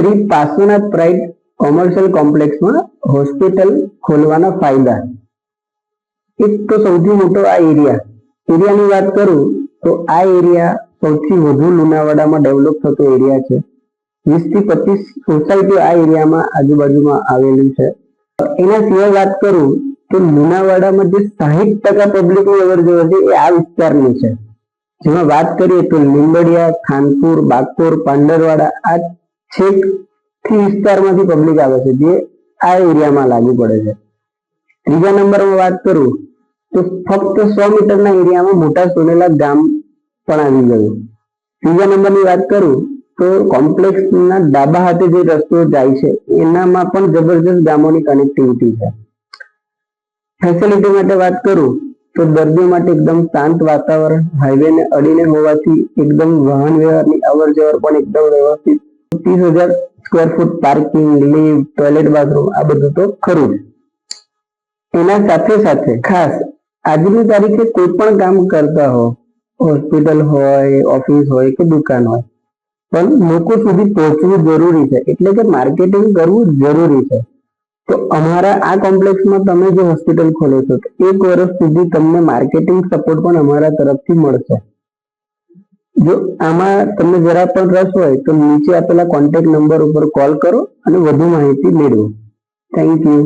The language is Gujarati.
શ્રી પાર્શ્વનાથ પ્રાઇડ કોમર્શિયલ કોમ્પ્લેક્સમાં હોસ્પિટલ ખોલવાના ફાયદા. એક તો સૌથી મોટો આ એરિયા એરિયાની વાત કરું તો આ એરિયા સૌથી વધુ લુણાવાડામાં ડેવલપ થતો એરિયા છે. વીસથી પચીસ સોસાયટીઓ આ એરિયામાં આજુબાજુમાં આવેલી છે. એના સિવાય વાત કરું તો લુણાવાડામાં જે સાહીઠ ટકા પબ્લિકની અવર જવર છે એ આ વિસ્તારની છે. જેમાં વાત કરીએ તો લીંબડિયા, ખાનપુર, બાગપુર, પાંડરવાડા આ છેકથી વિસ્તારમાંથી પબ્લિક આવે છે, જે આ એરિયામાં લાગુ પડે છે. ત્રીજા નંબરમાં વાત કરું, તો ફક્ત સો મીટરના એરિયામાં મોટા સોનેલા ગામ પણ આવી ગયું. ત્રીજા નંબરની વાત કરું, તો કોમ્પ્લેક્સના ડાબા હાથે જે રસ્તો જાય છે, એનામાં પણ જબરજસ્ત ગામોની કનેક્ટિવિટી છે. ફેસિલિટી માટે વાત કરું, તો દર્દીઓ માટે એકદમ શાંત વાતાવરણ હાઈવેને અડીને હોવાથી એકદમ વાહન વ્યવહારની અવર જવર પણ એકદમ વ્યવસ્થિત ત્રીસ હજાર સ્ક્વેર ફૂટ પાર્કિંગ લીવ ટોયલેટ બાથરૂમ આ બધું તો ખરું એના સાથે સાથે ખાસ આજની તારીખે કોઈ પણ કામ કરતા હો હોસ્પિટલ હોય ઓફિસ હોય કે દુકાન હોય, પણ લોકો સુધી પહોંચવું જરૂરી છે. એટલે કે માર્કેટિંગ કરવું જરૂરી છે. તો અમારા આ કોમ્પ્લેક્સમાં તમે જે હોસ્પિટલ ખોલો છો એક વર્ષ સુધી તમને માર્કેટિંગ સપોર્ટ પણ અમારા તરફથી મળશે. જો આમાં તમને જરા પણ રસ હોય, તો નીચે આપેલા કોન્ટેક્ટ નંબર ઉપર કોલ કરો અને વધુ માહિતી મેળવો. Thank you